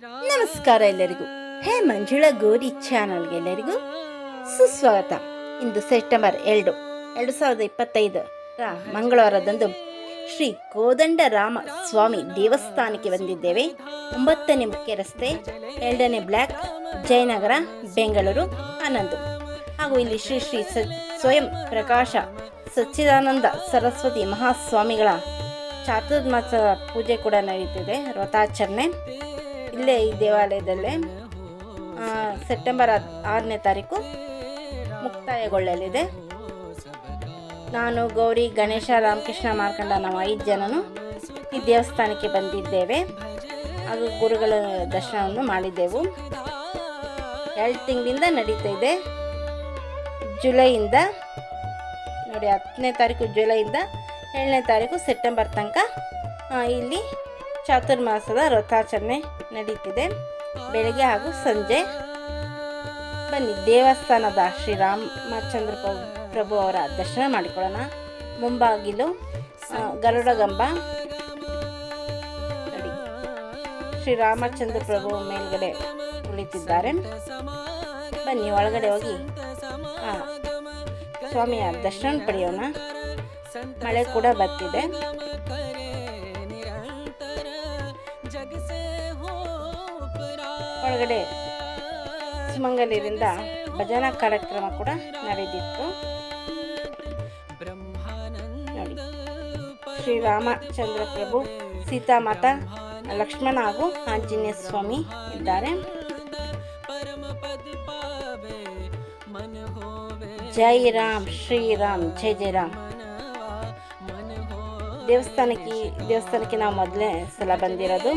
ನಮಸ್ಕಾರ ಎಲ್ಲರಿಗೂ. ಹೇ ಮಂಜುಳ ಗೋರಿ ಚಾನಲ್ಗೆ ಎಲ್ಲರಿಗೂ ಸುಸ್ವಾಗತ. ಇಂದು ಸೆಪ್ಟೆಂಬರ್ ಎರಡು ಎರಡು ಸಾವಿರದ ಇಪ್ಪತ್ತೈದು ಮಂಗಳವಾರದಂದು ಶ್ರೀ ಕೋದಂಡರಾಮ ಸ್ವಾಮಿ ದೇವಸ್ಥಾನಕ್ಕೆ ಬಂದಿದ್ದೇವೆ. ಒಂಬತ್ತನೇ ಮುಖ್ಯ ರಸ್ತೆ, ಎರಡನೇ ಬ್ಲ್ಯಾಕ್ ಜಯನಗರ, ಬೆಂಗಳೂರು, ಹನ್ನೊಂದು. ಹಾಗೂ ಇಲ್ಲಿ ಶ್ರೀ ಶ್ರೀ ಸ್ವಯಂ ಪ್ರಕಾಶ ಸಚ್ಚಿದಾನಂದ ಸರಸ್ವತಿ ಮಹಾಸ್ವಾಮಿಗಳ ಚಾತುರ್ಮಾಸ ಪೂಜೆ ಕೂಡ ನಡೀತಿದೆ ವ್ರತಾಚರಣೆ ಇಲ್ಲೇ ಈ ದೇವಾಲಯದಲ್ಲೇ ಸೆಪ್ಟೆಂಬರ್ ಆರನೇ ತಾರೀಕು ಮುಕ್ತಾಯಗೊಳ್ಳಲಿದೆ. ನಾನು ಗೌರಿ ಗಣೇಶ ರಾಮಕೃಷ್ಣ ಮಾರ್ಕಂಡ ನಾವು ಐದು ಜನನು ಈ ದೇವಸ್ಥಾನಕ್ಕೆ ಬಂದಿದ್ದೇವೆ. ಹಾಗೂ ಗುರುಗಳ ದರ್ಶನವನ್ನು ಮಾಡಿದ್ದೆವು. ಎರಡು ತಿಂಗಳಿಂದ ನಡೀತಾ ಇದೆ. ಜುಲೈಯಿಂದ, ನೋಡಿ ಹತ್ತನೇ ತಾರೀಕು ಜುಲೈಯಿಂದ ಏಳನೇ ತಾರೀಕು ಸೆಪ್ಟೆಂಬರ್ ತನಕ ಇಲ್ಲಿ ಚಾತುರ್ಮಾಸದ ವ್ರತಾಚರಣೆ ನಡೀತಿದೆ. ಬೆಳಗ್ಗೆ ಹಾಗೂ ಸಂಜೆ ಬನ್ನಿ. ದೇವಸ್ಥಾನದ ಶ್ರೀ ರಾಮಚಂದ್ರ ಪ್ರಭು ಅವರ ದರ್ಶನ ಮಾಡಿಕೊಳ್ಳೋಣ. ಮುಂಬಾಗಿಲು ಗರುಡಗಂಬ ಶ್ರೀ ರಾಮಚಂದ್ರ ಪ್ರಭು ಮೇಲ್ಗಡೆ ಕುಳಿತಿದ್ದಾರೆ ಬನ್ನಿ, ಒಳಗಡೆ ಹೋಗಿ. ಸ್ವಾಮಿಯ ದರ್ಶನ ಪಡೆಯೋಣ. ಮಳೆ ಕೂಡ ಬರ್ತಿದೆ. ಒಳಗಡೆ ಸುಮಂಗಲಿರಿಂದ ಭಜನಾ ಕಾರ್ಯಕ್ರಮ ಕೂಡ ನಡೆದಿತ್ತು. ನೋಡಿ. ಶ್ರೀರಾಮಚಂದ್ರ ಪ್ರಭು ಸೀತಾಮಾತಾ, ಲಕ್ಷ್ಮಣ ಹಾಗೂ ಆಂಜನೇಯ ಸ್ವಾಮಿ ಇದ್ದಾರೆ. ಜೈ ರಾಮ್ ಶ್ರೀರಾಮ್ ಜೈ ಜೈ ರಾಮ್. ದೇವಸ್ಥಾನಕ್ಕೆ ದೇವಸ್ಥಾನಕ್ಕೆ ನಾವು ಮೊದಲನೇ ಸಲ ಬಂದಿರೋದು.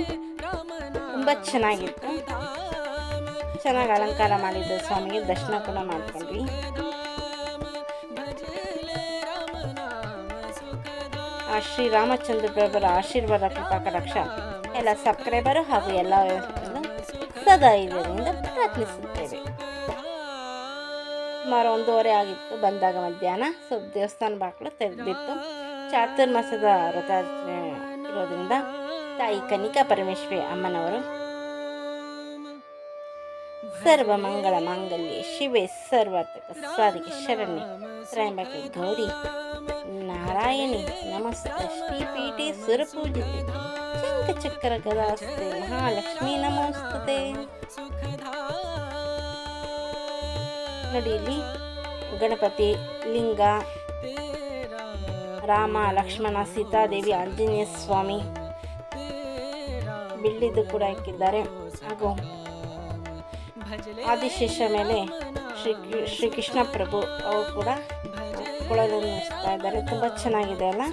ತುಂಬ ಚೆನ್ನಾಗಿತ್ತು. ಚೆನ್ನಾಗಿ ಅಲಂಕಾರ ಮಾಡಿದ್ದು ಸ್ವಾಮಿಗೆ, ದರ್ಶನ ಕೂಡ ಮಾಡ್ಕೊಂಡ್ವಿ. ಶ್ರೀ ರಾಮಚಂದ್ರ ಪ್ರಭುರ ಆಶೀರ್ವಾದ ಕೃಪಾ ಕಟಾಕ್ಷ ಎಲ್ಲ ಸಬ್ಸ್ಕ್ರೈಬರು ಹಾಗೂ ಎಲ್ಲ ಸದಾ ಇದರಿಂದ ಪ್ರಾರ್ಥಿಸುತ್ತೇವೆ. ಸುಮಾರು ಒಂದೂವರೆ ಆಗಿತ್ತು, ಬಂದಾಗ ಮಧ್ಯಾಹ್ನ. ಸೊ ದೇವಸ್ಥಾನ ಬಾಗಿಲು ತೆರೆದಿತ್ತು. ಚಾತುರ್ಮಾಸದ ವ್ರತ ಇರೋದ್ರಿಂದ ತಾಯಿ ಕನಿಕಾ ಪರಮೇಶ್ವರಿ ಅಮ್ಮನವರು ಸರ್ವ ಮಂಗಳ ಮಾಂಗಲ್ಯ. ಶಿವೆ ಸರ್ವತಕ ಸಾರಿಗೆ ಶರಣ್ಯ ತ್ರಯಂಬಕೆ ಗೌರಿ. ನಾರಾಯಣಿ, ನಮಸ್ತೆ. ಶ್ರೀಪೀಠೆ ಸುರಪೂಜಿತೆ. ಚಕ್ರ ಗದಾಸ್ತೆ. ಮಹಾಲಕ್ಷ್ಮೀ ನಮೋಸ್ತುತೆ. ನೋಡಿ ಇಲ್ಲಿ ಗಣಪತಿ ಲಿಂಗ. ರಾಮ, ಲಕ್ಷ್ಮಣ, ಸೀತಾದೇವಿ, ಆಂಜನೇಯ ಸ್ವಾಮಿ. ಬೆಳ್ಳಿದ್ದು ಕೂಡ ಹಾಕಿದ್ದಾರೆ. ಹಾಗೂ ಆದಿಶೇಷ ಮೇಲೆ ಶ್ರೀ ಶ್ರೀಕೃಷ್ಣ ಪ್ರಭು ಅವರು ಕೂಡ ಕೊಳಲನ್ನು ನಡೆಸ್ತಾ ಇದ್ದಾರೆ. ತುಂಬ ಚೆನ್ನಾಗಿದೆ ಅಲ್ಲ?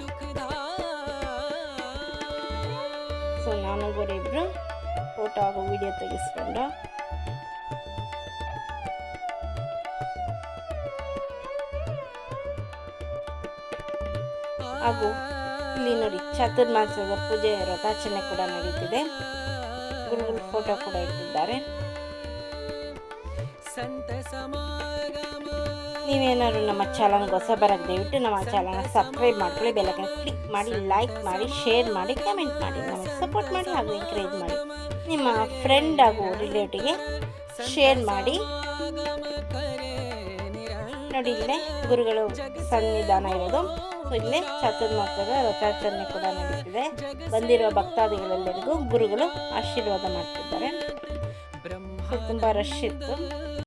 ಸೊ ನಾನು ಇಬ್ಬರು ಫೋಟೋ ಹಾಗೂ ವಿಡಿಯೋ ತೆಗೆಸ್ಕೊಂಡು ಹಾಗೂ ಇಲ್ಲಿ ನೋಡಿ ಚಾತುರ್ಮಾಸದ ಪೂಜೆ ರಥಾಚರಣೆ ಕೂಡ ನಡೀತಿದೆ. ಗುರುಗಳ ಫೋಟೋ ಕೂಡ ಇಟ್ಟಿದ್ದಾರೆ. ನೀವೇನಾದ್ರು ನಮ್ಮ ಚಾನಲ್ಗೆ ಹೊಸ ಬರೋಕ್ಕೆ ದಯವಿಟ್ಟು ನಮ್ಮ ಚಾನಲ್ನ ಸಬ್ಸ್ಕ್ರೈಬ್ ಮಾಡ್ಕೊಳ್ಳಿ ಬೆಲ್ಲಕ್ಕೆ ಕ್ಲಿಕ್ ಮಾಡಿ ಲೈಕ್ ಮಾಡಿ ಶೇರ್ ಮಾಡಿ ಕಮೆಂಟ್ ಮಾಡಿ ನಮಗೆ ಸಪೋರ್ಟ್ ಮಾಡಿ ಹಾಗೂ ಎಂಕರೇಜ್ ಮಾಡಿ. ನಿಮ್ಮ ಫ್ರೆಂಡ್ ಹಾಗೂ ರಿಲೇಟಿವ್ಗೆ ಶೇರ್ ಮಾಡಿ. ನೋಡಿ ಇಲ್ಲೇ ಗುರುಗಳು ಸನ್ನಿಧಾನ ಇರೋದು. ಇಲ್ಲೇ ಚಾತುರ್ಮಾಸದ ರಥಾಚರಣೆ ಕೂಡ ನಡೀತಿದೆ. ಬಂದಿರುವ ಭಕ್ತಾದಿಗಳೆಲ್ಲರಿಗೂ ಗುರುಗಳು ಆಶೀರ್ವಾದ ಮಾಡ್ತಿದ್ದಾರೆ. ತುಂಬ ರಶ್ ಇತ್ತು.